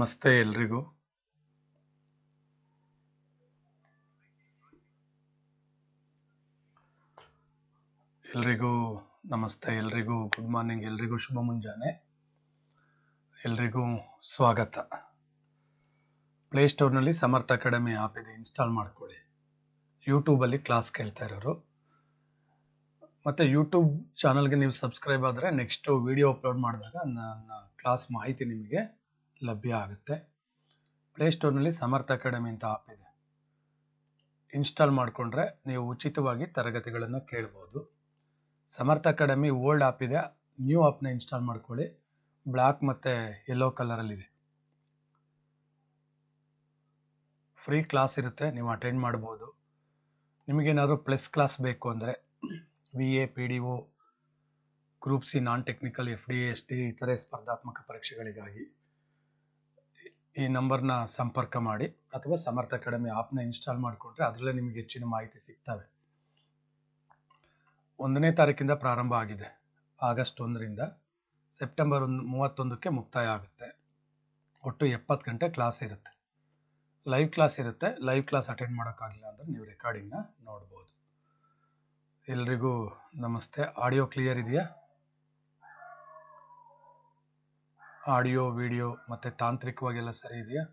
ನಮಸ್ತೆ ಎಲ್ರಿಗೂ. ಎಲ್ರಿಗೂ ನಮಸ್ತೆ, ಎಲ್ರಿಗೂ ಗುಡ್ ಮಾರ್ನಿಂಗ್ ಎಲ್ರಿಗೂ ಶುಭ ಮುಂಜಾನೆ. ಎಲ್ರಿಗೂ ಸ್ವಾಗತ. ಪ್ಲೇಸ್ಟೋರ್ನಲ್ಲಿ ಸಮರ್ಥ ಅಕಾಡೆಮಿ ಆ್ಯಪ್ ಇದೆ ಇನ್ಸ್ಟಾಲ್ ಮಾಡ್ಕೊಳ್ಳಿ. ಯೂಟ್ಯೂಬಲ್ಲಿ ಕ್ಲಾಸ್ ಕೇಳ್ತಾ ಇರೋರು. ಮತ್ತು ಯೂಟ್ಯೂಬ್ ಚಾನಲ್ಗೆ ನೀವು ಸಬ್ಸ್ಕ್ರೈಬ್ ಆದರೆ ನೆಕ್ಸ್ಟು ವಿಡಿಯೋ ಅಪ್ಲೋಡ್ ಮಾಡಿದಾಗ ನನ್ನ ಕ್ಲಾಸ್ ಮಾಹಿತಿ ನಿಮಗೆ ಲಭ್ಯ ಆಗುತ್ತೆ. ಪ್ಲೇಸ್ಟೋರ್ನಲ್ಲಿ ಸಮರ್ಥ ಅಕಾಡೆಮಿ ಅಂತ ಆ್ಯಪ್ ಇದೆ. ಇನ್ಸ್ಟಾಲ್ ಮಾಡಿಕೊಂಡ್ರೆ ನೀವು ಉಚಿತವಾಗಿ ತರಗತಿಗಳನ್ನು ಕೇಳ್ಬೋದು. ಸಮರ್ಥ ಅಕಾಡೆಮಿ ಓಲ್ಡ್ ಆ್ಯಪ್ ಇದೆ. ನ್ಯೂ ಆ್ಯಪ್ನ ಇನ್ಸ್ಟಾಲ್ ಮಾಡ್ಕೊಳ್ಳಿ. ಬ್ಲ್ಯಾಕ್ ಮತ್ತು ಯೆಲ್ಲೋ ಕಲರಲ್ಲಿದೆ ಫ್ರೀ ಕ್ಲಾಸ್ ಇರುತ್ತೆ. ನೀವು ಅಟೆಂಡ್ ಮಾಡ್ಬೋದು. ನಿಮಗೇನಾದರೂ ಪ್ಲಸ್ ಕ್ಲಾಸ್ ಬೇಕು ಅಂದರೆ V A P D O group C non technical F D S D ಇತರೆ ಸ್ಪರ್ಧಾತ್ಮಕ ಪರೀಕ್ಷೆಗಳಿಗಾಗಿ ಈ ನಂಬರ್ನ ಸಂಪರ್ಕ ಮಾಡಿ ಅಥವಾ ಸಮರ್ಥ ಅಕಾಡೆಮಿ ಆ್ಯಪ್ನ ಇನ್ಸ್ಟಾಲ್ ಮಾಡಿಕೊಂಡ್ರೆ ಅದರಲ್ಲೇ ನಿಮಗೆ ಹೆಚ್ಚಿನ ಮಾಹಿತಿ ಸಿಗ್ತವೆ. ಒಂದನೇ ತಾರೀಕಿಂದ ಪ್ರಾರಂಭ ಆಗಿದೆ. ಆಗಸ್ಟ್ ಒಂದರಿಂದ ಸೆಪ್ಟೆಂಬರ್ ಒಂದು, ಮೂವತ್ತೊಂದಕ್ಕೆ ಮುಕ್ತಾಯ ಆಗುತ್ತೆ. ಒಟ್ಟು ಎಪ್ಪತ್ತು ಗಂಟೆ ಕ್ಲಾಸ್ ಇರುತ್ತೆ. ಲೈವ್ ಕ್ಲಾಸ್ ಇರುತ್ತೆ. ಲೈವ್ ಕ್ಲಾಸ್ ಅಟೆಂಡ್ ಮಾಡೋಕ್ಕಾಗಿಲ್ಲ ಅಂದರೆ ನೀವು ರೆಕಾರ್ಡಿಂಗ್ನ ನೋಡ್ಬೋದು. ಎಲ್ರಿಗೂ ನಮಸ್ತೆ. ಆಡಿಯೋ ಕ್ಲಿಯರ್ ಇದೆಯಾ? ಆಡಿಯೋ, ವಿಡಿಯೋ ಮತ್ತು ತಾಂತ್ರಿಕವಾಗೆಲ್ಲ ಸರಿ ಇದೆಯಾ?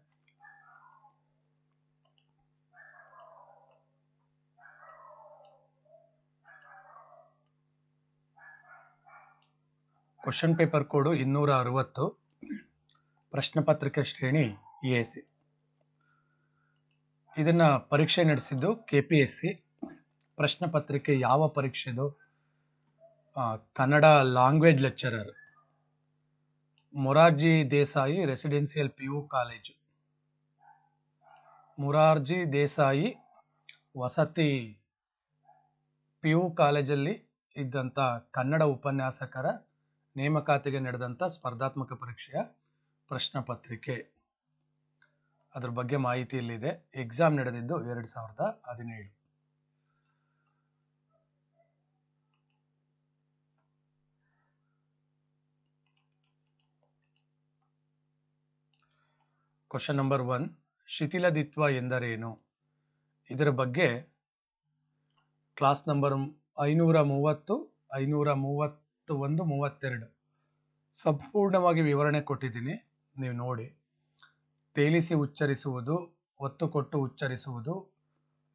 ಕ್ವಶನ್ ಪೇಪರ್ ಕೋಡು ಇನ್ನೂರ ಅರವತ್ತು. ಪ್ರಶ್ನೆ ಪತ್ರಿಕೆ ಶ್ರೇಣಿ ಎ ಸಿ. ಇದನ್ನ ಪರೀಕ್ಷೆ ನಡೆಸಿದ್ದು ಕೆ ಪಿ ಎಸ್ ಸಿ. ಪ್ರಶ್ನೆ ಪತ್ರಿಕೆ ಯಾವ ಪರೀಕ್ಷೆದು? Kannada language lecturer Morarji Desai residential P U college. Morarji Desai ವಸತಿ ಪಿ ಯು ಕಾಲೇಜಲ್ಲಿ ಇದ್ದಂಥ ಕನ್ನಡ ಉಪನ್ಯಾಸಕರ ನೇಮಕಾತಿಗೆ ನಡೆದಂಥ ಸ್ಪರ್ಧಾತ್ಮಕ ಪರೀಕ್ಷೆಯ ಪ್ರಶ್ನೆ ಪತ್ರಿಕೆ. ಅದ್ರ ಬಗ್ಗೆ ಮಾಹಿತಿ ಇಲ್ಲಿದೆ. ಎಕ್ಸಾಮ್ ನಡೆದಿದ್ದು ಎರಡು ಸಾವಿರದ ಹದಿನೇಳು. ಕ್ವಶನ್ ನಂಬರ್ ಒನ್ ಶಿಥಿಲದಿತ್ವ ಎಂದರೇನು? ಇದರ ಬಗ್ಗೆ ಕ್ಲಾಸ್ ನಂಬರ್ ಐನೂರ ಮೂವತ್ತು ಐನೂರ ಮೂವತ್ತು ಒಂದು ಮೂವತ್ತೆರಡು. ಸಂಪೂರ್ಣವಾಗಿ ವಿವರಣೆ ಕೊಟ್ಟಿದ್ದೀನಿ, ನೀವು ನೋಡಿ. ತೇಲಿಸಿ ಉಚ್ಚರಿಸುವುದು, ಒತ್ತು ಕೊಟ್ಟು ಉಚ್ಚರಿಸುವುದು,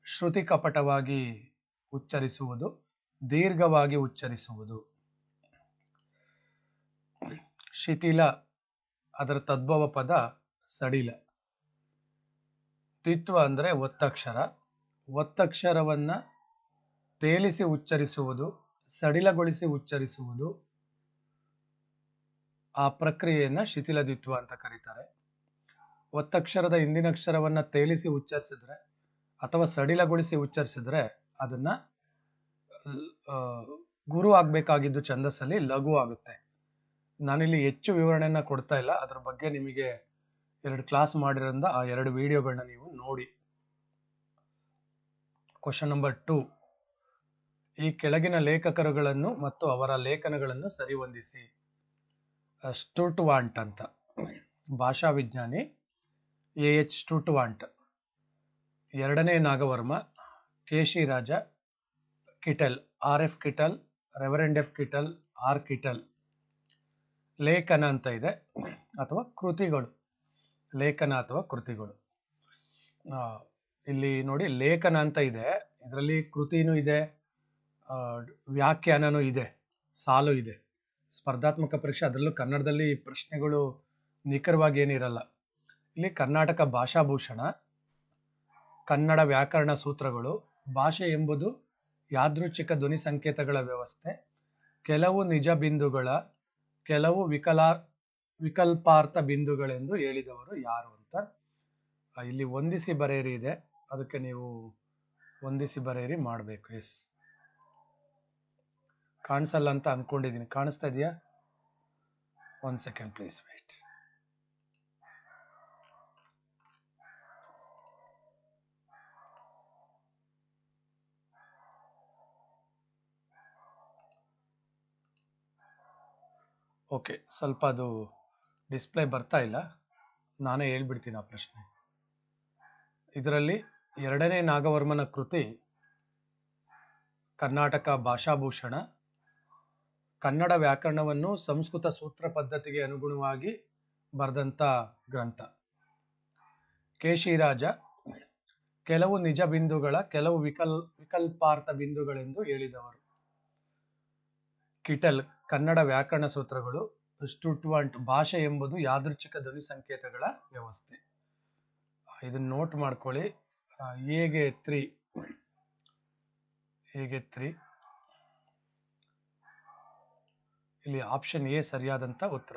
ಶ್ರುತಿ ಕಪಟವಾಗಿ ಉಚ್ಚರಿಸುವುದು, ದೀರ್ಘವಾಗಿ ಉಚ್ಚರಿಸುವುದು. ಶಿಥಿಲ, ಅದರ ತದ್ಭವ ಪದ ಸಡಿಲ. ದ್ವಿತ್ವ ಅಂದರೆ ಒತ್ತಕ್ಷರ. ಒತ್ತಕ್ಷರವನ್ನ ತೇಲಿಸಿ ಉಚ್ಚರಿಸುವುದು, ಸಡಿಲಗೊಳಿಸಿ ಉಚ್ಚರಿಸುವುದು. ಆ ಪ್ರಕ್ರಿಯೆಯನ್ನ ಶಿಥಿಲದಿತ್ವ ಅಂತ ಕರೀತಾರೆ. ಒತ್ತಕ್ಷರದ ಹಿಂದಿನ ಅಕ್ಷರವನ್ನ ತೇಲಿಸಿ ಉಚ್ಚರಿಸಿದ್ರೆ ಅಥವಾ ಸಡಿಲಗೊಳಿಸಿ ಉಚ್ಚರಿಸಿದ್ರೆ ಅದನ್ನ ಗುರು ಆಗ್ಬೇಕಾಗಿದ್ದು ಛಂದಸ್ಸಲ್ಲಿ ಲಘು ಆಗುತ್ತೆ. ನಾನಿಲ್ಲಿ ಹೆಚ್ಚು ವಿವರಣೆಯನ್ನ ಕೊಡ್ತಾ ಇಲ್ಲ. ಅದ್ರ ಬಗ್ಗೆ ನಿಮಗೆ ಎರಡು ಕ್ಲಾಸ್ ಮಾಡಿರೋದ್ರಿಂದ ಆ ಎರಡು ವಿಡಿಯೋಗಳನ್ನ ನೀವು ನೋಡಿ. ಕ್ವಶನ್ ನಂಬರ್ ಟು ಈ ಕೆಳಗಿನ ಲೇಖಕರುಗಳನ್ನು ಮತ್ತು ಅವರ ಲೇಖನಗಳನ್ನು ಸರಿಹೊಂದಿಸಿ ಸ್ಟೂಟ್ ವಾಂಟ್ ಅಂತ. ಭಾಷಾ ವಿಜ್ಞಾನಿ ಎ ಎಚ್ ಸ್ಟುರ್ಟ್ ವಾಂಟ್ ಎರಡನೇ Nagavarma Keshiraja Kittel, R F Kittel, reverend F Kittel, R Kittel. ಲೇಖನ ಅಂತ ಇದೆ. ಅಥವಾ ಕೃತಿಗಳು. ಲೇಖನ ಅಥವಾ ಕೃತಿಗಳು. ಇಲ್ಲಿ ನೋಡಿ ಲೇಖನ ಅಂತ ಇದೆ. ಇದರಲ್ಲಿ ಕೃತಿನೂ ಇದೆ ವ್ಯಾಖ್ಯಾನನೂ ಇದೆ, ಸಾಲು ಇದೆ. ಸ್ಪರ್ಧಾತ್ಮಕ ಪರೀಕ್ಷೆ, ಅದರಲ್ಲೂ ಕನ್ನಡದಲ್ಲಿ ಪ್ರಶ್ನೆಗಳು ನಿಖರವಾಗಿ ಏನಿರಲ್ಲ. ಇಲ್ಲಿ ಕರ್ನಾಟಕ ಭಾಷಾಭೂಷಣ, ಕನ್ನಡ ವ್ಯಾಕರಣ ಸೂತ್ರಗಳು, ಭಾಷೆ ಎಂಬುದು ಯಾದೃಚ್ಛಿಕ ಧ್ವನಿ ಸಂಕೇತಗಳ ವ್ಯವಸ್ಥೆ, ಕೆಲವು ನಿಜ ಬಿಂದುಗಳ, ಕೆಲವು ವಿಕಲಾ ವಿಕಲ್ಪಾರ್ಥ ಬಿಂದುಗಳೆಂದು ಹೇಳಿದವರು ಯಾರು ಅಂತ ಇಲ್ಲಿ ಹೊಂದಿಸಿ ಬರೆಯಿರಿ ಇದೆ. ಅದಕ್ಕೆ ನೀವು ಹೊಂದಿಸಿ ಬರೆಯಿರಿ ಮಾಡಬೇಕು. ಎಸ್ ಕಾಣಿಸಲ್ಲ ಅಂತ ಅಂದ್ಕೊಂಡಿದ್ದೀನಿ ಕಾಣಿಸ್ತಾ ಇದೆಯಾ? One second please wait okay ಸ್ವಲ್ಪ ಅದು ಡಿಸ್ಪ್ಲೇ ಬರ್ತಾ ಇಲ್ಲ. ನಾನೇ ಹೇಳ್ಬಿಡ್ತೀನಿ ಆ ಪ್ರಶ್ನೆ. ಇದರಲ್ಲಿ ಎರಡನೇ ನಾಗವರ್ಮನ ಕೃತಿ ಕರ್ನಾಟಕ ಭಾಷಾಭೂಷಣ. ಕನ್ನಡ ವ್ಯಾಕರಣವನ್ನು ಸಂಸ್ಕೃತ ಸೂತ್ರ ಪದ್ಧತಿಗೆ ಅನುಗುಣವಾಗಿ ಬರೆದಂಥ ಗ್ರಂಥ. ಕೇಶಿರಾಜ ಕೆಲವು ನಿಜ ಬಿಂದುಗಳ, ಕೆಲವು ವಿಕಲ್, ವಿಕಲ್ಪಾರ್ಥ ಬಿಂದುಗಳೆಂದು ಹೇಳಿದವರು. ಕಿಟಲ್, ಕನ್ನಡ ವ್ಯಾಕರಣ ಸೂತ್ರಗಳು. ಸ್ಟುಟ್ವಂಟ್ ಭಾಷೆ ಎಂಬುದು ಯಾದೃಚ್ಛಿಕ ಧ್ವನಿ ಸಂಕೇತಗಳ ವ್ಯವಸ್ಥೆ. ಇದನ್ನ ನೋಟ್ ಮಾಡ್ಕೊಳ್ಳಿ. ಹೇಗೆ ತ್ರೀ? ಹೇಗೆ ತ್ರೀ? ಇಲ್ಲಿ ಆಪ್ಷನ್ ಎ ಸರಿಯಾದಂತ ಉತ್ತರ.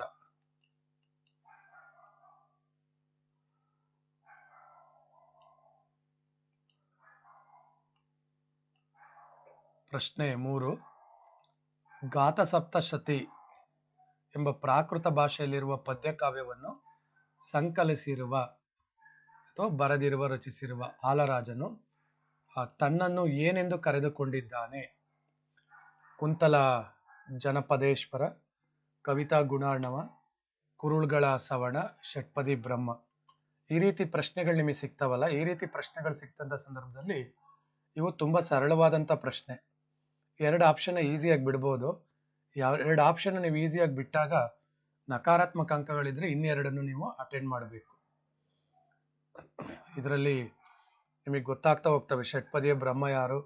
ಪ್ರಶ್ನೆ ಮೂರು. ಗಾತ ಸಪ್ತಶತಿ ಎಂಬ ಪ್ರಾಕೃತ ಭಾಷೆಯಲ್ಲಿರುವ ಪದ್ಯಕಾವ್ಯವನ್ನು ಸಂಕಲಿಸಿರುವ ಅಥವಾ ಬರೆದಿರುವ, ರಚಿಸಿರುವ ಆಲರಾಜನು ತನ್ನನ್ನು ಏನೆಂದು ಕರೆದುಕೊಂಡಿದ್ದಾನೆ? ಕುಂತಲ ಜನಪದೇಶ್ವರ, ಕವಿತಾ ಗುಣಾರ್ಣವ, ಕುರುಳ್ಗಳ ಸವಣ, ಷಟ್ಪದಿ ಬ್ರಹ್ಮ. ಈ ರೀತಿ ಪ್ರಶ್ನೆಗಳು ನಿಮಗೆ ಸಿಗ್ತಾವಲ್ಲ? ಈ ರೀತಿ ಪ್ರಶ್ನೆಗಳು ಸಿಕ್ತಂಥ ಸಂದರ್ಭದಲ್ಲಿ ಇವು ತುಂಬ ಸರಳವಾದಂಥ ಪ್ರಶ್ನೆ. ಎರಡು ಆಪ್ಷನ್ ಈಸಿಯಾಗಿ ಬಿಡ್ಬೋದು. ಯಾವ ಎರಡು ಆಪ್ಷನ್ ನೀವು ಈಸಿಯಾಗಿ ಬಿಟ್ಟಾಗ ನಕಾರಾತ್ಮಕ ಅಂಕಗಳಿದ್ರೆ ಇನ್ನೆರಡನ್ನು ನೀವು ಅಟೆಂಡ್ ಮಾಡಬೇಕು. ಇದರಲ್ಲಿ ನಿಮಗೆ ಗೊತ್ತಾಗ್ತಾ ಹೋಗ್ತವೆ ಷಟ್ಪದಿಯ ಬ್ರಹ್ಮ ಯಾರು,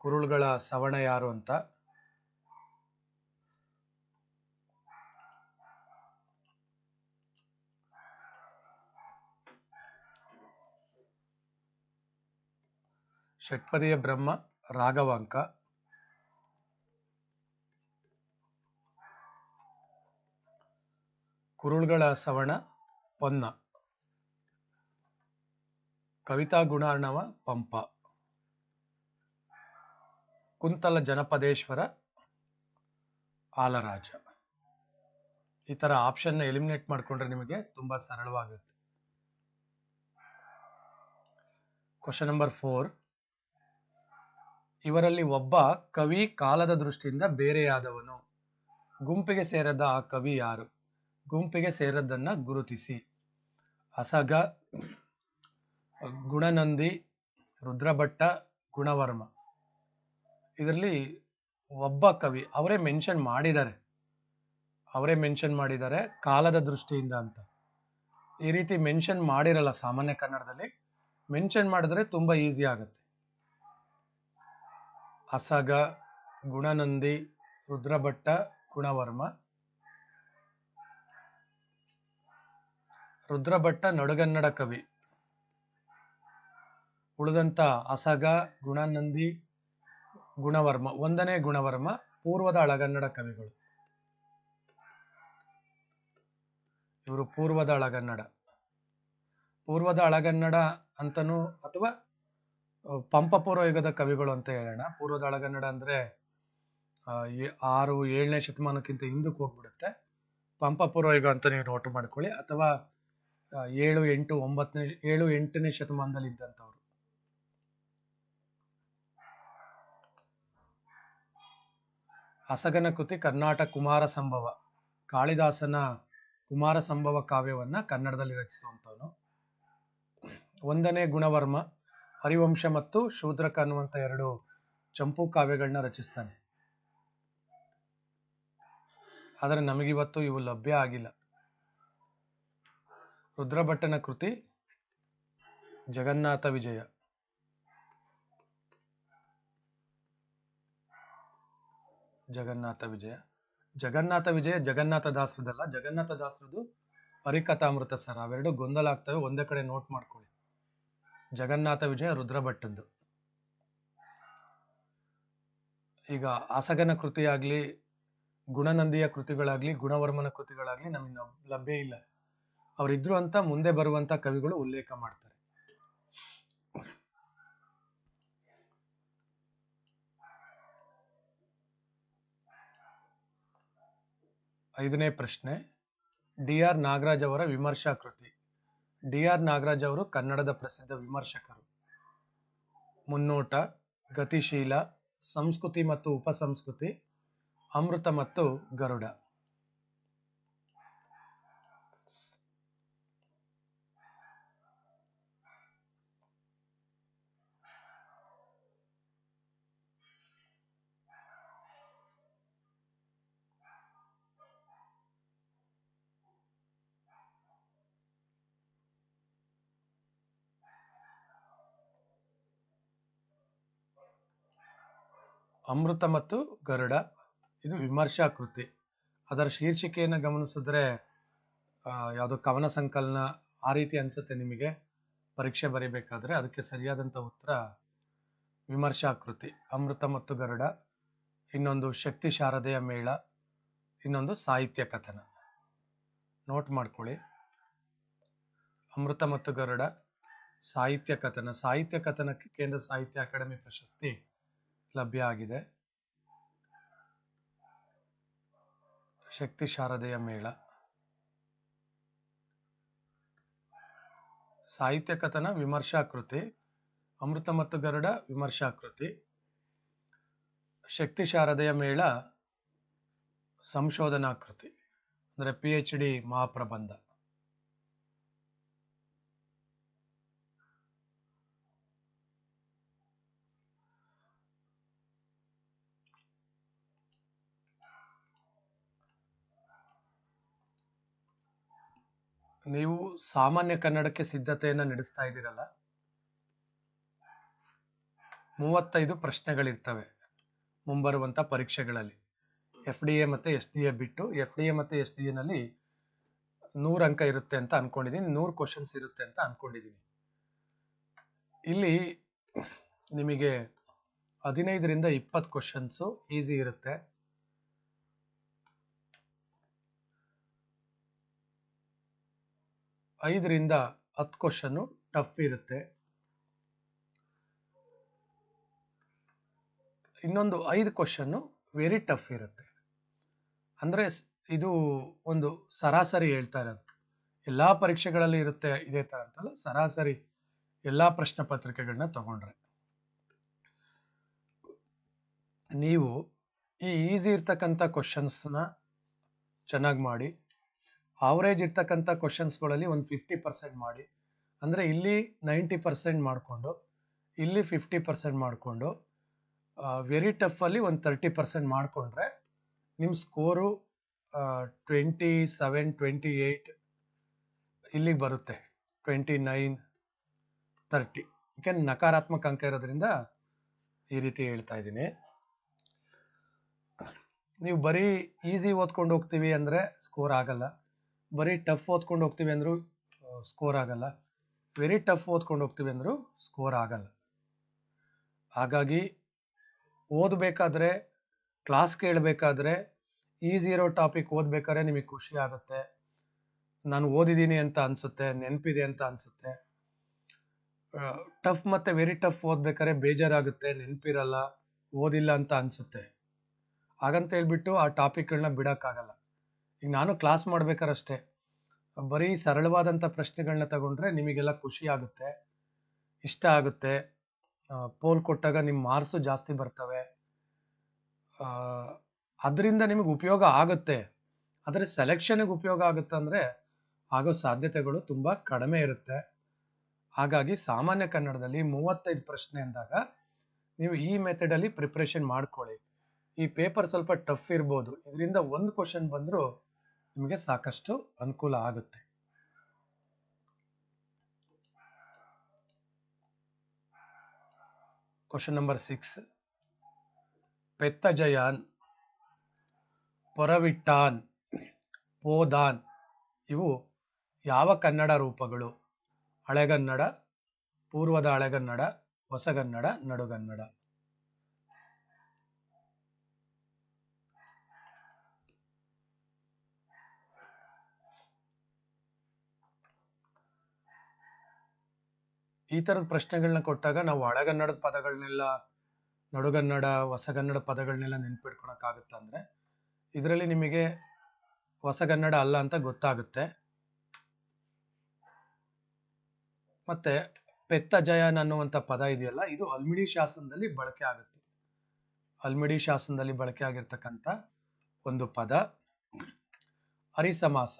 ಕುರುಳ್ಗಳ ಸವಣ ಯಾರು ಅಂತ. ಷಟ್ಪದಿಯ ಬ್ರಹ್ಮ, ರಾಘವಾಂಕ. ಕುರುಳ್ಗಳ ಸವಣ, ಪೊನ್ನ. ಕವಿತಾ ಗುಣಾರ್ಣವ, ಪಂಪ. ಕುಂತಲ ಜನಪದೇಶ್ವರ, ಆಲರಾಜ. ಈ ಥರ ಆಪ್ಷನ್ ಎಲಿಮಿನೇಟ್ ಮಾಡಿಕೊಂಡ್ರೆ ನಿಮಗೆ ತುಂಬಾ ಸರಳವಾಗುತ್ತೆ ಕ್ವಶನ್ ನಂಬರ್ ಫೋರ್ ಇವರಲ್ಲಿ ಒಬ್ಬ ಕವಿ ಕಾಲದ ದೃಷ್ಟಿಯಿಂದ ಬೇರೆಯಾದವನು. ಗುಂಪಿಗೆ ಸೇರದ ಆ ಕವಿ ಯಾರು? ಗುಂಪಿಗೆ ಸೇರದ್ದನ್ನು ಗುರುತಿಸಿ. ಅಸಗ ಗುಣನಂದಿ, ರುದ್ರಭಟ್ಟ, ಗುಣವರ್ಮ. ಇದರಲ್ಲಿ ಒಬ್ಬ ಕವಿ, ಅವರೇ ಮೆನ್ಷನ್ ಮಾಡಿದ್ದಾರೆ. ಅವರೇ ಮೆನ್ಷನ್ ಮಾಡಿದ್ದಾರೆ ಕಾಲದ ದೃಷ್ಟಿಯಿಂದ ಅಂತ. ಈ ರೀತಿ ಮೆನ್ಷನ್ ಮಾಡಿರಲ್ಲ ಸಾಮಾನ್ಯ ಕನ್ನಡದಲ್ಲಿ. ಮೆನ್ಷನ್ ಮಾಡಿದ್ರೆ ತುಂಬಾ ಈಸಿ ಆಗುತ್ತೆ. ಅಸಗ ಗುಣನಂದಿ, ರುದ್ರಭಟ್ಟ, ಗುಣವರ್ಮ. ರುದ್ರಭಟ್ಟ ನಡುಗನ್ನಡ ಕವಿ. ಉಳಿದಂತ ಅಸಗ, ಗುಣನಂದಿ, ಗುಣವರ್ಮ, ಒಂದನೇ ಗುಣವರ್ಮ, ಪೂರ್ವದ ಅಳಗನ್ನಡ ಕವಿಗಳು. ಇವರು ಪೂರ್ವದ ಅಳಗನ್ನಡ. ಪೂರ್ವದ ಅಳಗನ್ನಡ ಅಂತನೂ ಅಥವಾ ಪಂಪ ಪೂರ್ವಯುಗದ ಯುಗದ ಕವಿಗಳು ಅಂತ ಹೇಳೋಣ. ಪೂರ್ವದ ಅಳಗನ್ನಡ ಅಂದ್ರೆ ಆರು, ಏಳನೇ ಶತಮಾನಕ್ಕಿಂತ ಹಿಂದಕ್ಕೆ ಹೋಗ್ಬಿಡುತ್ತೆ. ಪಂಪಪೂರ್ವ ಯುಗ ಅಂತ ನೀವು ನೋಟ್ ಮಾಡ್ಕೊಳ್ಳಿ. ಅಥವಾ ಏಳು ಎಂಟು ಒಂಬತ್ತನೇ, ಏಳು ಎಂಟನೇ ಶತಮಾನದಲ್ಲಿ ಇದ್ದಂಥವ್ರು ಅಸಗನ ಕೃತಿ ಕರ್ನಾಟಕ ಕುಮಾರ ಸಂಭವ. ಕಾಳಿದಾಸನ ಕುಮಾರ ಸಂಭವ ಕಾವ್ಯವನ್ನ ಕನ್ನಡದಲ್ಲಿ ರಚಿಸುವಂಥವನು. ಒಂದನೇ ಗುಣವರ್ಮ, ಹರಿವಂಶ ಮತ್ತು ಶೂದ್ರಕ ಅನ್ನುವಂಥ ಎರಡು ಚಂಪು ಕಾವ್ಯಗಳನ್ನ ರಚಿಸ್ತಾನೆ. ಆದರೆ ನಮಗಿವತ್ತು ಇವು ಲಭ್ಯ ಆಗಿಲ್ಲ. ರುದ್ರಭಟ್ಟನ ಕೃತಿ ಜಗನ್ನಾಥ ವಿಜಯ. ಜಗನ್ನಾಥ ವಿಜಯ. ಜಗನ್ನಾಥ ವಿಜಯ ಜಗನ್ನಾಥ ದಾಸರದಲ್ಲ, ಜಗನ್ನಾಥ ದಾಸರದು ಹರಿಕಥಾಮೃತ ಸರ್. ಅವೆರಡು ಗೊಂದಲ ಆಗ್ತವೆ, ಒಂದೇ ಕಡೆ ನೋಟ್ ಮಾಡ್ಕೊಳ್ಳಿ. ಜಗನ್ನಾಥ ವಿಜಯ ರುದ್ರಭಟ್ಟಂದು. ಈಗ ಆಸಗನ ಕೃತಿಯಾಗ್ಲಿ, ಗುಣನಂದಿಯ ಕೃತಿಗಳಾಗ್ಲಿ, ಗುಣವರ್ಮನ ಕೃತಿಗಳಾಗ್ಲಿ ನಮಗೆ ಲಭ್ಯ ಇಲ್ಲ. ಅವರಿದ್ರು ಅಂತ ಮುಂದೆ ಬರುವಂತ ಕವಿಗಳು ಉಲ್ಲೇಖ ಮಾಡ್ತಾರೆ. ಐದನೇ ಪ್ರಶ್ನೆ, ಡಿ ಆರ್ ನಾಗರಾಜ್ ಅವರ ವಿಮರ್ಶಾ ಕೃತಿ. ಡಿ ಆರ್ ನಾಗರಾಜ್ ಅವರು ಕನ್ನಡದ ಪ್ರಸಿದ್ಧ ವಿಮರ್ಶಕರು. ಮುನ್ನೋಟ, ಗತಿಶೀಲ, ಸಂಸ್ಕೃತಿ ಮತ್ತು ಉಪಸಂಸ್ಕೃತಿ, ಅಮೃತ ಮತ್ತು ಗರುಡ. ಅಮೃತ ಮತ್ತು ಗರುಡ. ಇದು ವಿಮರ್ಶಾ ಕೃತಿ. ಅದರ ಶೀರ್ಷಿಕೆಯನ್ನು ಗಮನಿಸಿದ್ರೆ ಯಾವುದೋ ಕವನ ಸಂಕಲನ ಆ ರೀತಿ ಅನಿಸುತ್ತೆ ನಿಮಗೆ. ಪರೀಕ್ಷೆ ಬರೀಬೇಕಾದ್ರೆ ಅದಕ್ಕೆ ಸರಿಯಾದಂಥ ಉತ್ತರ ವಿಮರ್ಶಾ ಕೃತಿ. ಅಮೃತ ಮತ್ತು ಗರುಡ. ಇನ್ನೊಂದು ಶಕ್ತಿ ಶಾರದೆಯ ಮೇಳ. ಇನ್ನೊಂದು ಸಾಹಿತ್ಯ ಕಥನ. ನೋಟ್ ಮಾಡ್ಕೊಳ್ಳಿ. ಅಮೃತ ಮತ್ತು ಗರುಡ. ಸಾಹಿತ್ಯ ಕಥನ. ಸಾಹಿತ್ಯ ಕಥನಕ್ಕೆ ಕೇಂದ್ರ ಸಾಹಿತ್ಯ ಅಕಾಡೆಮಿ ಪ್ರಶಸ್ತಿ ಲಭ್ಯ ಆಗಿದೆ. ಶಕ್ತಿ ಶಾರದೆಯ ಮೇಳ. ಸಾಹಿತ್ಯ ಕಥನ ವಿಮರ್ಶಾ ಕೃತಿ ಅಮೃತ ಮತ್ತು ಗರುಡ ವಿಮರ್ಶಾ ಕೃತಿ ಶಕ್ತಿ ಶಾರದೆಯ ಮೇಳ ಸಂಶೋಧನಾ ಕೃತಿ ಅಂದರೆ ಪಿ ಎಚ್ ಡಿ ಮಹಾಪ್ರಬಂಧ. ನೀವು ಸಾಮಾನ್ಯ ಕನ್ನಡಕ್ಕೆ ಸಿದ್ಧತೆಯನ್ನು ನಡೆಸ್ತಾ ಇದ್ದೀರಲ್ಲ? ಮೂವತ್ತೈದು ಪ್ರಶ್ನೆಗಳಿರ್ತವೆ ಮುಂಬರುವಂಥ ಪರೀಕ್ಷೆಗಳಲ್ಲಿ. ಎಫ್ ಡಿ ಎ ಮತ್ತು ಎಸ್ ಡಿ ಎ ಬಿಟ್ಟು ಎಫ್ ಡಿ ಎ ಮತ್ತು ಎಸ್ ಡಿ ಎನಲ್ಲಿ ನೂರು ಅಂಕ ಇರುತ್ತೆ ಅಂತ ಅಂದ್ಕೊಂಡಿದ್ದೀನಿ ನೂರು ಕ್ವಶನ್ಸ್ ಇರುತ್ತೆ ಅಂತ ಅಂದ್ಕೊಂಡಿದ್ದೀನಿ ಇಲ್ಲಿ ನಿಮಗೆ ಹದಿನೈದರಿಂದ ಇಪ್ಪತ್ತು ಕ್ವಶನ್ಸು ಈಸಿ ಇರುತ್ತೆ. ಐದರಿಂದ ಹತ್ತು ಕ್ವಶನ್ನು ಟಫ್ ಇರುತ್ತೆ. ಇನ್ನೊಂದು ಐದು ಕ್ವಶನ್ನು ವೆರಿ ಟಫ್ ಇರುತ್ತೆ. ಅಂದರೆ ಇದು ಒಂದು ಸರಾಸರಿ ಹೇಳ್ತಾ ಇರೋದು. ಎಲ್ಲ ಪರೀಕ್ಷೆಗಳಲ್ಲಿ ಇರುತ್ತೆ ಇದೇ ಥರ ಅಂತಲ್ಲ, ಸರಾಸರಿ ಎಲ್ಲ ಪ್ರಶ್ನೆ ಪತ್ರಿಕೆಗಳನ್ನ ತಗೊಂಡ್ರೆ. ನೀವು ಈ ಈಸಿ ಇರ್ತಕ್ಕಂಥ ಕ್ವಶನ್ಸ್ನ ಚೆನ್ನಾಗಿ ಮಾಡಿ ಆವ್ರೇಜ್ ಇರ್ತಕ್ಕಂಥ ಕ್ವಶನ್ಸ್ಗಳಲ್ಲಿ ಒಂದು ಫಿಫ್ಟಿ ಪರ್ಸೆಂಟ್ ಮಾಡಿ. ಅಂದರೆ ಇಲ್ಲಿ ನೈಂಟಿ ಪರ್ಸೆಂಟ್ ಮಾಡಿಕೊಂಡು, ಇಲ್ಲಿ ಫಿಫ್ಟಿ ಪರ್ಸೆಂಟ್ ಮಾಡಿಕೊಂಡು ವೆರಿ ಟಫಲ್ಲಿ ಒಂದು ತರ್ಟಿ ಪರ್ಸೆಂಟ್ ಮಾಡಿಕೊಂಡ್ರೆ ನಿಮ್ಮ score twenty seven twenty eight ಇಲ್ಲಿಗೆ ಬರುತ್ತೆ. ಟ್ವೆಂಟಿ ನೈನ್ ತರ್ಟಿ ಯಾಕೆಂದ್ರೆ ನಕಾರಾತ್ಮಕ ಅಂಕ ಇರೋದ್ರಿಂದ ಈ ರೀತಿ ಹೇಳ್ತಾ ಇದ್ದೀನಿ. ನೀವು ಬರೀ ಈಸಿ ಓದ್ಕೊಂಡು ಹೋಗ್ತೀವಿ ಅಂದರೆ ಸ್ಕೋರ್ ಆಗಲ್ಲ. ಬರೀ ಟಫ್ ಓದ್ಕೊಂಡು ಹೋಗ್ತೀವಿ ಅಂದರೂ ಸ್ಕೋರ್ ಆಗಲ್ಲ. ವೆರಿ ಟಫ್ ಓದ್ಕೊಂಡು ಹೋಗ್ತೀವಿ ಅಂದರೂ ಸ್ಕೋರ್ ಆಗಲ್ಲ. ಹಾಗಾಗಿ ಓದಬೇಕಾದ್ರೆ ಕ್ಲಾಸ್ ಕೇಳಬೇಕಾದ್ರೆ ಈಸಿ ಇರೋ ಟಾಪಿಕ್ ಓದ್ಬೇಕಾದ್ರೆ ನಿಮಗೆ ಖುಷಿ ಆಗುತ್ತೆ. ನಾನು ಓದಿದ್ದೀನಿ ಅಂತ ಅನಿಸುತ್ತೆ, ನೆನಪಿದೆ ಅಂತ ಅನಿಸುತ್ತೆ. ಟಫ್ ಮತ್ತು ವೆರಿ ಟಫ್ ಓದ್ಬೇಕಾದ್ರೆ ಬೇಜಾರಾಗುತ್ತೆ, ನೆನಪಿರಲ್ಲ, ಓದಿಲ್ಲ ಅಂತ ಅನಿಸುತ್ತೆ. ಹಾಗಂತ ಹೇಳ್ಬಿಟ್ಟು ಆ ಟಾಪಿಕ್ಗಳನ್ನ ಬಿಡೋಕ್ಕಾಗಲ್ಲ. ಈಗ ನಾನು ಕ್ಲಾಸ್ ಮಾಡ್ಬೇಕಾದ್ರೆ ಅಷ್ಟೇ ಬರೀ ಸರಳವಾದಂಥ ಪ್ರಶ್ನೆಗಳನ್ನ ತಗೊಂಡ್ರೆ ನಿಮಗೆಲ್ಲ ಖುಷಿ ಆಗುತ್ತೆ. ಇಷ್ಟ ಆಗುತ್ತೆ. ಪೋಲ್ ಕೊಟ್ಟಾಗ ನಿಮ್ಮ ಮಾರ್ಕ್ಸು ಜಾಸ್ತಿ ಬರ್ತವೆ. ಅದರಿಂದ ನಿಮಗೆ ಉಪಯೋಗ ಆಗುತ್ತೆ. ಆದರೆ ಸೆಲೆಕ್ಷನ್ಗೆ ಉಪಯೋಗ ಆಗುತ್ತೆ ಅಂದರೆ ಆಗೋ ಸಾಧ್ಯತೆಗಳು ತುಂಬ ಕಡಿಮೆ ಇರುತ್ತೆ. ಹಾಗಾಗಿ ಸಾಮಾನ್ಯ ಕನ್ನಡದಲ್ಲಿ ಮೂವತ್ತೈದು ಪ್ರಶ್ನೆ ಅಂದಾಗ ನೀವು ಈ ಮೆಥಡಲ್ಲಿ ಪ್ರಿಪ್ರೇಷನ್ ಮಾಡ್ಕೊಳ್ಳಿ. ಈ ಪೇಪರ್ ಸ್ವಲ್ಪ ಟಫ್ ಇರ್ಬೋದು. ಇದರಿಂದ ಒಂದು ಕ್ವಶನ್ ಬಂದರೂ ನಿಮಗೆ ಸಾಕಷ್ಟು ಅನುಕೂಲ ಆಗುತ್ತೆ. ಕ್ವಶನ್ ನಂಬರ್ ಸಿಕ್ಸ್ ಪೆತ್ತಜಯಾನ್ ಪೊರವಿಟ್ಟಾನ್ ಪೋದಾನ್ ಇವು ಯಾವ ಕನ್ನಡ ರೂಪಗಳು? ಹಳೆಗನ್ನಡ, ಪೂರ್ವದ ಹಳೆಗನ್ನಡ, ಹೊಸಗನ್ನಡ, ನಡುಗನ್ನಡ. ಈ ಥರದ ಪ್ರಶ್ನೆಗಳನ್ನ ಕೊಟ್ಟಾಗ ನಾವು ಹಳೆಗನ್ನಡದ ಪದಗಳನ್ನೆಲ್ಲ ನಡುಗನ್ನಡ, ಹೊಸಗನ್ನಡ ಪದಗಳನ್ನೆಲ್ಲ ನೆನ್ಪಿಟ್ಕೊಳಕ್ಕಾಗುತ್ತೆ ಅಂದರೆ ಇದರಲ್ಲಿ ನಿಮಗೆ ಹೊಸಗನ್ನಡ ಅಲ್ಲ ಅಂತ ಗೊತ್ತಾಗುತ್ತೆ. ಮತ್ತೆ ಪೆತ್ತ ಜಯನ್ ಅನ್ನುವಂಥ ಪದ ಇದೆಯಲ್ಲ, ಇದು ಅಲ್ಮಿಡಿ ಶಾಸನದಲ್ಲಿ ಬಳಕೆ ಆಗುತ್ತೆ. ಅಲ್ಮಿಡಿ ಶಾಸನದಲ್ಲಿ ಬಳಕೆ ಆಗಿರ್ತಕ್ಕಂಥ ಒಂದು ಪದ. ಹರಿಸಮಾಸ.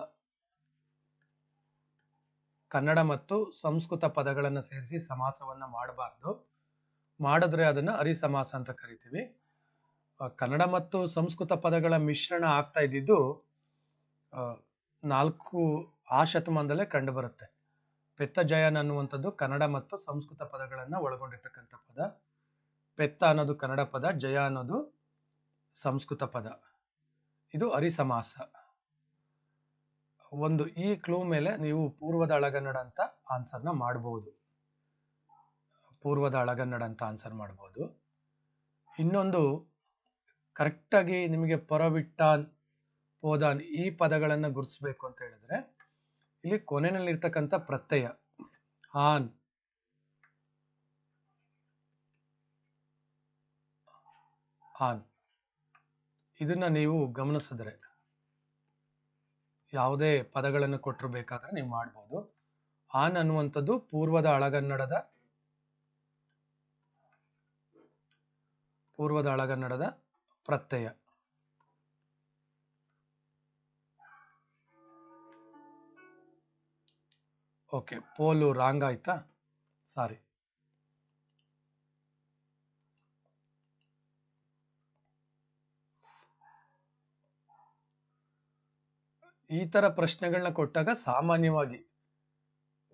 ಕನ್ನಡ ಮತ್ತು ಸಂಸ್ಕೃತ ಪದಗಳನ್ನು ಸೇರಿಸಿ ಸಮಾಸವನ್ನು ಮಾಡಬಾರ್ದು. ಮಾಡಿದ್ರೆ ಅದನ್ನು ಅರಿಸಮಾಸ ಅಂತ ಕರಿತೀವಿ. ಕನ್ನಡ ಮತ್ತು ಸಂಸ್ಕೃತ ಪದಗಳ ಮಿಶ್ರಣ ಆಗ್ತಾ ಇದ್ದಿದ್ದು ನಾಲ್ಕು ಆ ಶತಮಾನದಲ್ಲೇ ಕಂಡುಬರುತ್ತೆ ಪೆತ್ತ ಜಯನ್ ಅನ್ನುವಂಥದ್ದು ಕನ್ನಡ ಮತ್ತು ಸಂಸ್ಕೃತ ಪದಗಳನ್ನು ಒಳಗೊಂಡಿರ್ತಕ್ಕಂಥ ಪದ. ಪೆತ್ತ ಅನ್ನೋದು ಕನ್ನಡ ಪದ, ಜಯ ಅನ್ನೋದು ಸಂಸ್ಕೃತ ಪದ. ಇದು ಅರಿಸಮಾಸ. ಒಂದು ಈ ಕ್ಲೂ ಮೇಲೆ ನೀವು ಪೂರ್ವದ ಅಳಗನ್ನಡ ಅಂತ ಆನ್ಸರ್ನ ಮಾಡಬಹುದು ಪೂರ್ವದ ಅಳಗನ್ನಡ ಅಂತ ಆನ್ಸರ್ ಮಾಡ್ಬೋದು. ಇನ್ನೊಂದು ಕರೆಕ್ಟಾಗಿ ನಿಮಗೆ ಪರವಿಟ್ಟಾನ್ ಪೋದಾನ್ ಈ ಪದಗಳನ್ನು ಗುರುತಿಸ್ಬೇಕು ಅಂತ ಹೇಳಿದ್ರೆ, ಇಲ್ಲಿ ಕೊನೆಯಲ್ಲಿರ್ತಕ್ಕಂಥ ಪ್ರತ್ಯಯ, ಆನ್. ಆನ್. ಇದನ್ನ ನೀವು ಗಮನಿಸಿದ್ರೆ ಯಾವುದೇ ಪದಗಳನ್ನು ಕೊಟ್ಟರು ಬೇಕಾದರೆ ನೀವು ಮಾಡ್ಬೋದು. ಆನ್ ಅನ್ನುವಂಥದ್ದು ಪೂರ್ವದ ಅಳಗನ್ನಡದ ಪೂರ್ವದ ಅಳಗನ್ನಡದ ಪ್ರತ್ಯಯ. ಓಕೆ, ಪೋಲು ರಾಂಗ್ ಆಯ್ತಾ? ಸಾರಿ. ಈ ತರ ಪ್ರಶ್ನೆಗಳನ್ನ ಕೊಟ್ಟಾಗ ಸಾಮಾನ್ಯವಾಗಿ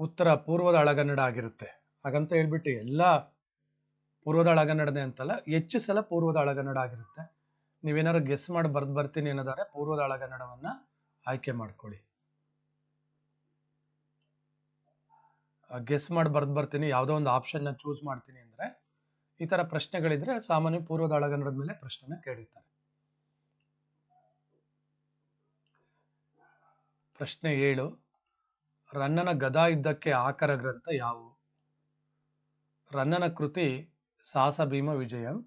ಉತ್ತರ ಪೂರ್ವದ ಅಳಗನ್ನಡ ಆಗಿರುತ್ತೆ. ಹಾಗಂತ ಹೇಳ್ಬಿಟ್ಟು ಎಲ್ಲ ಪೂರ್ವದ ಹಳಗನ್ನಡನೇ ಅಂತಲ್ಲ, ಹೆಚ್ಚು ಸಲ ಪೂರ್ವದ ಅಳಗನ್ನಡ ಆಗಿರುತ್ತೆ. ನೀವೇನಾದ್ರು ಗೆಸ್ ಮಾಡಿ ಬರ್ದು ಬರ್ತೀನಿ ಅನ್ನೋದಾದ್ರೆ ಪೂರ್ವದ ಹಳಗನ್ನಡವನ್ನ ಆಯ್ಕೆ ಮಾಡ್ಕೊಳ್ಳಿ. ಗೆಸ್ ಮಾಡಿ ಬರ್ದು ಬರ್ತೀನಿ, ಯಾವುದೋ ಒಂದು ಆಪ್ಷನ್ನ ಚೂಸ್ ಮಾಡ್ತೀನಿ ಅಂದರೆ ಈ ಥರ ಪ್ರಶ್ನೆಗಳಿದ್ರೆ ಸಾಮಾನ್ಯ ಪೂರ್ವದ ಅಳಗನ್ನಡದ ಮೇಲೆ ಪ್ರಶ್ನೆನ ಕೇಳಿರ್ತಾರೆ. ಪ್ರಶ್ನೆ ಏಳು, ರನ್ನನ ಗದಾ ಯುದ್ಧಕ್ಕೆ ಆಕರ ಗ್ರಂಥ ಯಾವುವು ರನ್ನನ ಕೃತಿ ಸಾಹಸ ಭೀಮ ವಿಜಯಂ.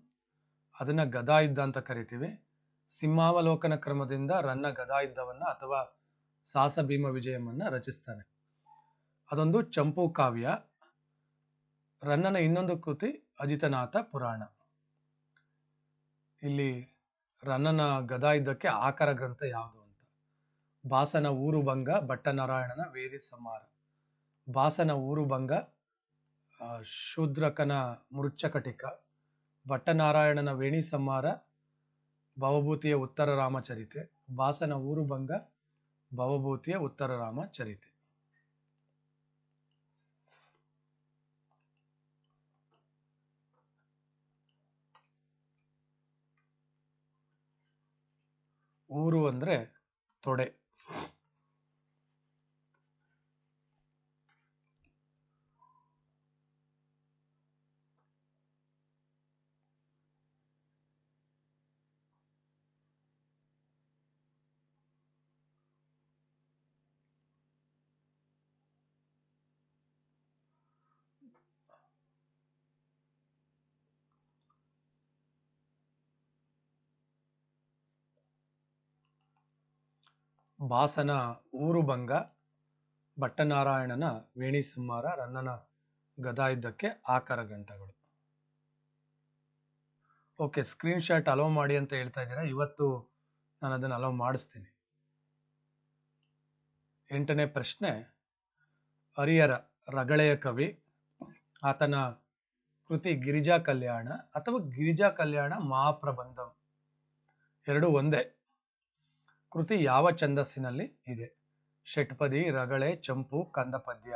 ಅದನ್ನ ಗದಾ ಯುದ್ಧ ಅಂತ ಕರಿತೀವಿ. ಸಿಂಹಾವಲೋಕನ ಕ್ರಮದಿಂದ ರನ್ನ ಗದಾ ಯುದ್ಧವನ್ನು ಅಥವಾ ಸಾಹಸ ಭೀಮ ವಿಜಯಮನ್ನ ರಚಿಸ್ತಾನೆ. ಅದೊಂದು ಚಂಪು ಕಾವ್ಯ. ರನ್ನನ ಇನ್ನೊಂದು ಕೃತಿ ಅಜಿತನಾಥ ಪುರಾಣ. ಇಲ್ಲಿ ರನ್ನನ ಗದಾ ಯುದ್ಧಕ್ಕೆ ಆಕರ ಗ್ರಂಥ ಯಾವುದು? ಬಾಸನ ಊರುಭಂಗ ಭಟ್ಟನಾರಾಯಣನ ವೇದಿ ಸಂಹಾರ. ಬಾಸನ ಊರುಭಂಗ ಶೂದ್ರಕನ ಮೃಚ್ಛಕಟಿಕ, ಭಟ್ಟನಾರಾಯಣನ ವೇಣಿ ಸಮಾರ ಭವಭೂತಿಯ ಉತ್ತರ ರಾಮಚರಿತೆ ಬಾಸನ ಊರುಭಂಗ, ಭವಭೂತಿಯ ಉತ್ತರ ರಾಮ ಚರಿತೆ ಊರು ಅಂದ್ರೆ ತೊಡೆ. ಬಾಸನ ಊರುಭಂಗ ಭಟ್ಟನಾರಾಯಣನ ವೇಣಿ ಸಂಹಾರ ರನ್ನನ ಗದಾಯುದ್ಧಕ್ಕೆ ಆಕರ ಗ್ರಂಥಗಳು. ಓಕೆ, ಸ್ಕ್ರೀನ್ ಶಾಟ್ ಅಲೋ ಮಾಡಿ ಅಂತ ಹೇಳ್ತಾ ಇದ್ದೀರಾ? ಇವತ್ತು ನಾನು ಅದನ್ನು ಅಲೋ ಮಾಡಿಸ್ತೀನಿ. ಎಂಟನೇ ಪ್ರಶ್ನೆ ಹರಿಹರ ರಗಳೆಯ ಕವಿ, ಆತನ ಕೃತಿ ಗಿರಿಜಾ ಕಲ್ಯಾಣ ಅಥವಾ ಗಿರಿಜಾ ಕಲ್ಯಾಣ ಮಹಾಪ್ರಬಂಧಂ? ಎರಡು ಒಂದೇ. ಕೃತಿ ಯಾವ ಛಂದಸ್ಸಿನಲ್ಲಿ ಇದೆ? ಷಟ್ಪದಿ, ರಗಳೆ, ಚಂಪು, ಕಂದಪದ್ಯ.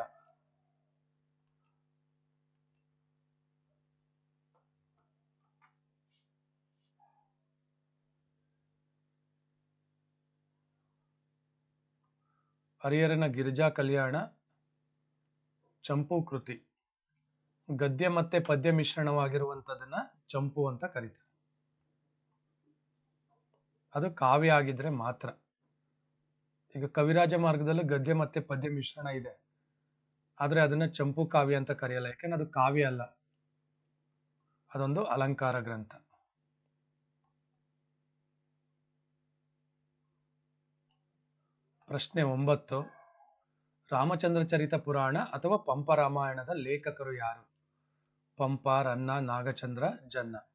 ಹರಿಹರನ ಗಿರಿಜಾ ಕಲ್ಯಾಣ, ಚಂಪು ಕೃತಿ. ಗದ್ಯ ಮತ್ತೆ ಪದ್ಯ ಮಿಶ್ರಣವಾಗಿರುವಂಥದ್ದನ್ನ ಚಂಪು ಅಂತ ಕರೀತಾರೆ. ಅದು ಕಾವ್ಯ ಆಗಿದ್ರೆ ಮಾತ್ರ. ಈಗ ಕವಿರಾಜ ಮಾರ್ಗದಲ್ಲೂ ಗದ್ಯ ಮತ್ತೆ ಪದ್ಯ ಮಿಶ್ರಣ ಇದೆ. ಆದರೆ ಅದನ್ನ ಚಂಪು ಕಾವ್ಯ ಅಂತ ಕರೆಯಲ್ಲ, ಯಾಕೆಂದ್ರೆ ಅದು ಕಾವ್ಯ ಅಲ್ಲ. ಅದೊಂದು ಅಲಂಕಾರ ಗ್ರಂಥ. ಪ್ರಶ್ನೆ ಒಂಬತ್ತು. ರಾಮಚಂದ್ರ ಚರಿತ ಪುರಾಣ ಅಥವಾ ಪಂಪ ರಾಮಾಯಣದ ಲೇಖಕರು ಯಾರು? ಪಂಪ, ರನ್ನ, ನಾಗಚಂದ್ರ, ಜನ್ನ.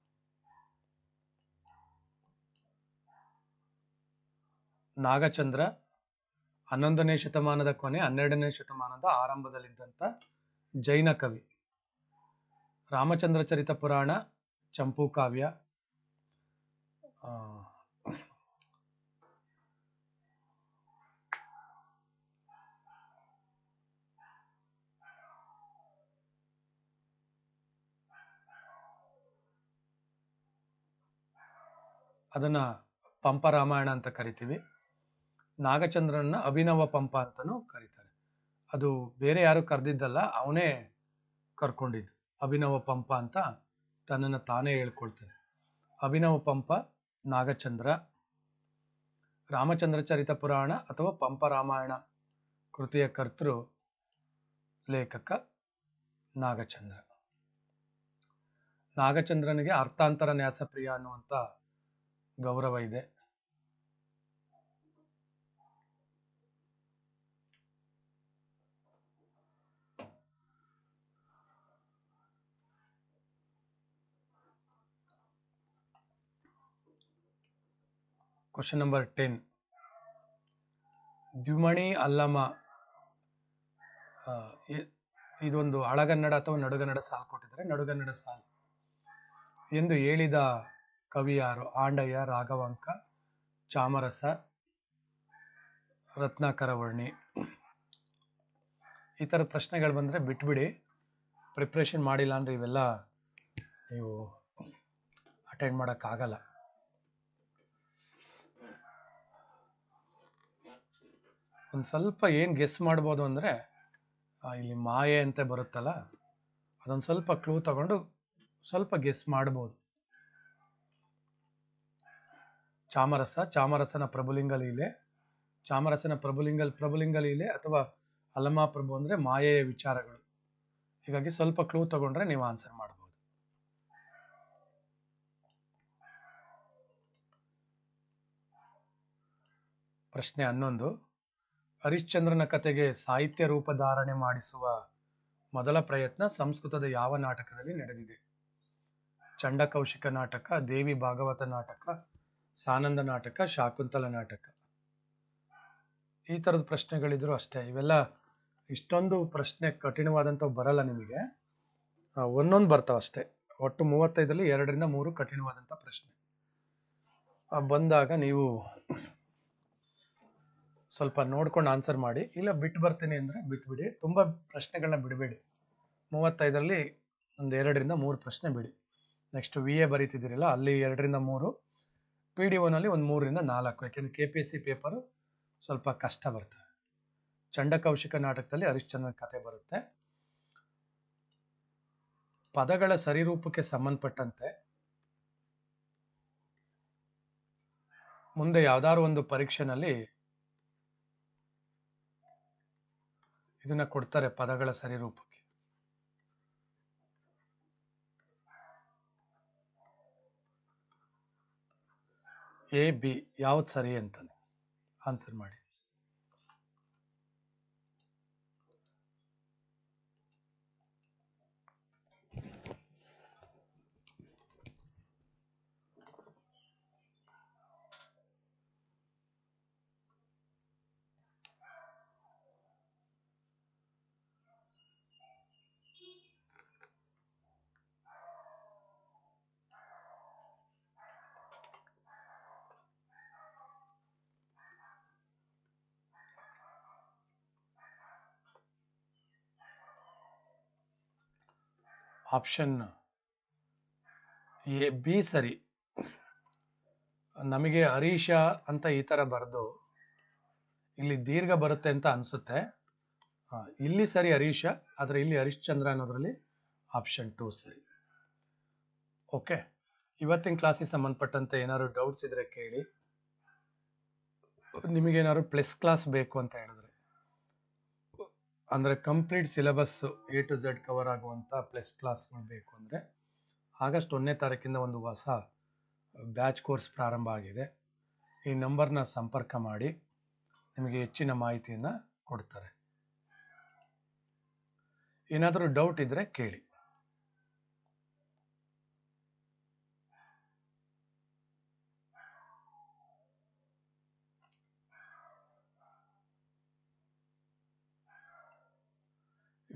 ನಾಗಚಂದ್ರ ಹನ್ನೊಂದನೇ ಶತಮಾನದ ಕೊನೆ, ಹನ್ನೆರಡನೇ ಶತಮಾನದ ಆರಂಭದಲ್ಲಿದ್ದಂಥ ಜೈನ ಕವಿ. ರಾಮಚಂದ್ರ ಚರಿತ ಪುರಾಣ, ಚಂಪು ಕಾವ್ಯ ಅದನ್ನು ಪಂಪ ರಾಮಾಯಣ ಅಂತ ಕರಿತೀವಿ. ನಾಗಚಂದ್ರನ ಅಭಿನವ ಪಂಪ ಅಂತಲೂ ಕರೀತಾರೆ. ಅದು ಬೇರೆ ಯಾರು ಕರೆದಿದ್ದಲ್ಲ, ಅವನೇ ಕರ್ಕೊಂಡಿದ್ದು. ಅಭಿನವ ಪಂಪ ಅಂತ ತನ್ನನ್ನು ತಾನೇ ಹೇಳ್ಕೊಳ್ತಾನೆ ಅಭಿನವ ಪಂಪ ನಾಗಚಂದ್ರ. ರಾಮಚಂದ್ರ ಚರಿತ ಪುರಾಣ ಅಥವಾ ಪಂಪ ರಾಮಾಯಣ ಕೃತಿಯ ಕರ್ತೃ ಲೇಖಕ ನಾಗಚಂದ್ರ. ನಾಗಚಂದ್ರನಿಗೆ ಅರ್ಥಾಂತರ ನ್ಯಾಸಪ್ರಿಯ ಅನ್ನುವಂಥ ಗೌರವ ಇದೆ. ಕ್ವಶನ್ ನಂಬರ್ ಟೆನ್ ದ್ವಿಮಣಿ ಅಲ್ಲಮ ಇದೊಂದು ಅಳಗನ್ನಡ ಅಥವಾ ನಡುಗನ್ನಡ ಸಾಲು ಕೊಟ್ಟಿದ್ದಾರೆ. ನಡುಗನ್ನಡ ಸಾಲು. ಎಂದು ಹೇಳಿದ ಕವಿ ಯಾರು? ಆಂಡಯ್ಯ, ರಾಘವಾಂಕ, ಚಾಮರಸ, ರತ್ನಾಕರವರ್ಣಿ. ಈ ಥರ ಪ್ರಶ್ನೆಗಳು ಬಂದರೆ ಬಿಟ್ಬಿಡಿ. ಪ್ರಿಪ್ರೇಷನ್ ಮಾಡಿಲ್ಲ ಅಂದರೆ ಇವೆಲ್ಲ ನೀವು ಅಟೆಂಡ್ ಮಾಡೋಕ್ಕಾಗಲ್ಲ. ಒಂದು ಸ್ವಲ್ಪ ಏನು ಗೆಸ್ ಮಾಡ್ಬೋದು ಅಂದರೆ ಇಲ್ಲಿ ಮಾಯೆ ಅಂತ ಬರುತ್ತಲ್ಲ, ಅದೊಂದು ಸ್ವಲ್ಪ ಕ್ಲೂ ತಗೊಂಡು ಸ್ವಲ್ಪ ಗೆಸ್ ಮಾಡ್ಬೋದು. ಚಾಮರಸ, ಚಾಮರಸನ ಪ್ರಭುಲಿಂಗ ಲೀಲೆ. ಚಾಮರಸನ ಪ್ರಭುಲಿಂಗ ಪ್ರಭುಲಿಂಗ ಲೀಲೆ ಅಥವಾ ಅಲಮಾ ಪ್ರಭು ಅಂದರೆ ಮಾಯೆಯ ವಿಚಾರಗಳು. ಹೀಗಾಗಿ ಸ್ವಲ್ಪ ಕ್ಲೂ ತಗೊಂಡ್ರೆ ನೀವು ಆನ್ಸರ್ ಮಾಡ್ಬೋದು. ಪ್ರಶ್ನೆ ಹನ್ನೊಂದು. ಹರಿಶ್ಚಂದ್ರನ ಕತೆಗೆ ಸಾಹಿತ್ಯ ರೂಪ ಧಾರಣೆ ಮಾಡಿಸುವ ಮೊದಲ ಪ್ರಯತ್ನ ಸಂಸ್ಕೃತದ ಯಾವ ನಾಟಕದಲ್ಲಿ ನಡೆದಿದೆ? ಚಂಡಕೌಶಿಕ ನಾಟಕ, ದೇವಿ ಭಾಗವತ ನಾಟಕ, ಸಾನಂದ ನಾಟಕ, ಶಾಕುಂತಲ ನಾಟಕ. ಈ ಥರದ ಪ್ರಶ್ನೆಗಳಿದ್ರು ಅಷ್ಟೇ. ಇವೆಲ್ಲ ಇಷ್ಟೊಂದು ಪ್ರಶ್ನೆ ಕಠಿಣವಾದಂಥವು ಬರಲ್ಲ ನಿಮಗೆ. ಒಂದೊಂದು ಬರ್ತಾವೆ ಅಷ್ಟೇ. ಒಟ್ಟು ಮೂವತ್ತೈದರಲ್ಲಿ ಎರಡರಿಂದ ಮೂರು ಕಠಿಣವಾದಂಥ ಪ್ರಶ್ನೆ. ಬಂದಾಗ ನೀವು ಸ್ವಲ್ಪ ನೋಡ್ಕೊಂಡು ಆನ್ಸರ್ ಮಾಡಿ. ಇಲ್ಲ, ಬಿಟ್ಟು ಬರ್ತೀನಿ ಅಂದರೆ ಬಿಟ್ಬಿಡಿ. ತುಂಬ ಪ್ರಶ್ನೆಗಳನ್ನ ಬಿಡಬೇಡಿ. ಮೂವತ್ತೈದರಲ್ಲಿ ಒಂದು ಎರಡರಿಂದ ಮೂರು ಪ್ರಶ್ನೆ ಬಿಡಿ. ನೆಕ್ಸ್ಟ್ ವಿ ಎ ಬರೀತಿದ್ದೀರಲ್ಲ, ಅಲ್ಲಿ ಎರಡರಿಂದ ಮೂರು ಪಿ ಡಿ ಒನಲ್ಲಿ ಒಂದು ಮೂರರಿಂದ ನಾಲ್ಕು. ಯಾಕೆಂದರೆ K P S C paper ಸ್ವಲ್ಪ ಕಷ್ಟ ಬರ್ತದೆ. ಚಂಡಕೌಶಿಕ ನಾಟಕದಲ್ಲಿ ಹರಿಶ್ಚಂದ್ರನ ಕತೆ ಬರುತ್ತೆ. ಪದಗಳ ಸರಿರೂಪಕ್ಕೆ ಸಂಬಂಧಪಟ್ಟಂತೆ ಮುಂದೆ ಯಾವ್ದಾದ್ರು ಒಂದು ಪರೀಕ್ಷೆನಲ್ಲಿ ಇದನ್ನ ಕೊಡ್ತಾರೆ ಪದಗಳ ಸರಿ ರೂಪಕ್ಕೆ. ಎ ಬಿ ಯಾವ್ದು ಸರಿ ಅಂತಾನೆ ಆನ್ಸರ್ ಮಾಡಿ. ಆಪ್ಷನ್ ಎ ಬಿ ಸರಿ. ನಮಗೆ ಹರೀಶ ಅಂತ ಈ ಥರ ಬರೆದು, ಇಲ್ಲಿ ದೀರ್ಘ ಬರುತ್ತೆ ಅಂತ ಅನಿಸುತ್ತೆ. ಇಲ್ಲಿ ಸರಿ ಹರೀಶ, ಆದರೆ ಇಲ್ಲಿ ಹರಿಶ್ಚಂದ್ರ ಅನ್ನೋದ್ರಲ್ಲಿ ಆಪ್ಷನ್ ಟು ಸರಿ. ಓಕೆ ಇವತ್ತಿನ ಕ್ಲಾಸಿಗೆ ಸಂಬಂಧಪಟ್ಟಂತೆ ಏನಾದ್ರು ಡೌಟ್ಸ್ ಇದ್ರೆ ಕೇಳಿ. ನಿಮಗೇನಾದ್ರು ಪ್ಲಸ್ ಕ್ಲಾಸ್ ಬೇಕು ಅಂತ ಹೇಳಿದ್ರೆ. ಅಂದರೆ complete syllabus A to Z cover ಆಗುವಂಥ ಪ್ಲಸ್ ಕ್ಲಾಸ್ಗಳು ಬೇಕು ಅಂದರೆ ಆಗಸ್ಟ್ ಒಂದನೇ ತಾರೀಕಿಂದ ಒಂದು ಹೊಸ ಬ್ಯಾಚ್ ಕೋರ್ಸ್ ಪ್ರಾರಂಭ ಆಗಿದೆ. ಈ ನಂಬರ್ನ ಸಂಪರ್ಕ ಮಾಡಿ ನಿಮಗೆ ಹೆಚ್ಚಿನ ಮಾಹಿತಿಯನ್ನು ಕೊಡ್ತಾರೆ. ಏನಾದರೂ ಡೌಟ್ ಇದ್ದರೆ ಕೇಳಿ.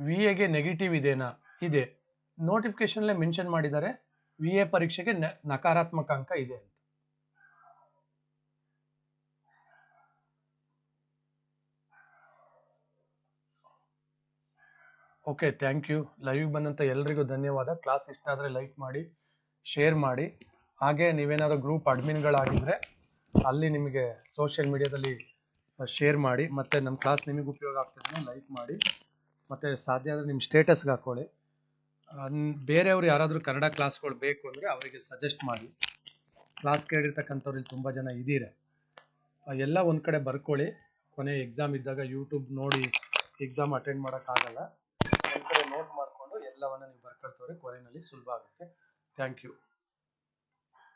ವಿ ಎಗೆ ನೆಗೆಟಿವ್ ಇದೆನಾ? ಇದೆ. ನೋಟಿಫಿಕೇಶನ್ಲೇ ಮೆನ್ಷನ್ ಮಾಡಿದ್ದಾರೆ. ವಿ ಎ ಪರೀಕ್ಷೆಗೆ ನಕಾರಾತ್ಮಕ ಅಂಕ ಇದೆ ಅಂತ. ಓಕೆ ಥ್ಯಾಂಕ್ ಯು ಲೈವ್ ಬಂದಂಥ ಎಲ್ರಿಗೂ ಧನ್ಯವಾದ. ಕ್ಲಾಸ್ ಇಷ್ಟ ಆದರೆ ಲೈಕ್ ಮಾಡಿ ಶೇರ್ ಮಾಡಿ. ಹಾಗೆ ನೀವೇನಾದ್ರು ಗ್ರೂಪ್ ಅಡ್ಮಿನ್ಗಳಾಗಿದ್ದರೆ ಅಲ್ಲಿ ನಿಮಗೆ ಸೋಷಿಯಲ್ ಮೀಡಿಯಾದಲ್ಲಿ ಶೇರ್ ಮಾಡಿ. ಮತ್ತು ನಮ್ಮ ಕ್ಲಾಸ್ ನಿಮಗೆ ಉಪಯೋಗ ಆಗ್ತದೆ ಲೈಕ್ ಮಾಡಿ. ಮತ್ತು ಸಾಧ್ಯ ಆದರೆ ನಿಮ್ಮ ಸ್ಟೇಟಸ್ಗೆ ಹಾಕ್ಕೊಳ್ಳಿ ಬೇರೆಯವರು ಯಾರಾದರೂ ಕನ್ನಡ ಕ್ಲಾಸ್ಗಳು ಬೇಕು ಅಂದರೆ ಅವರಿಗೆ ಸಜೆಸ್ಟ್ ಮಾಡಿ. ಕ್ಲಾಸ್ ಕೇಳಿರ್ತಕ್ಕಂಥವ್ರು ಇಲ್ಲಿ ತುಂಬ ಜನ ಇದ್ದೀರ. ಎಲ್ಲ ಒಂದು ಕಡೆ ಬರ್ಕೊಳ್ಳಿ. ಕೊನೆ ಎಕ್ಸಾಮ್ ಇದ್ದಾಗ ಯೂಟ್ಯೂಬ್ ನೋಡಿ ಎಕ್ಸಾಮ್ ಅಟೆಂಡ್ ಮಾಡೋಕ್ಕಾಗಲ್ಲ ಒಂದು ಕಡೆ ನೋಟ್ ಮಾಡಿಕೊಂಡು ಎಲ್ಲವನ್ನು ನೀವು ಬರ್ಕೊಳ್ತವ್ರೆ. ಕೊನೆಯಲ್ಲಿ ಸುಲಭ ಆಗುತ್ತೆ. Thank you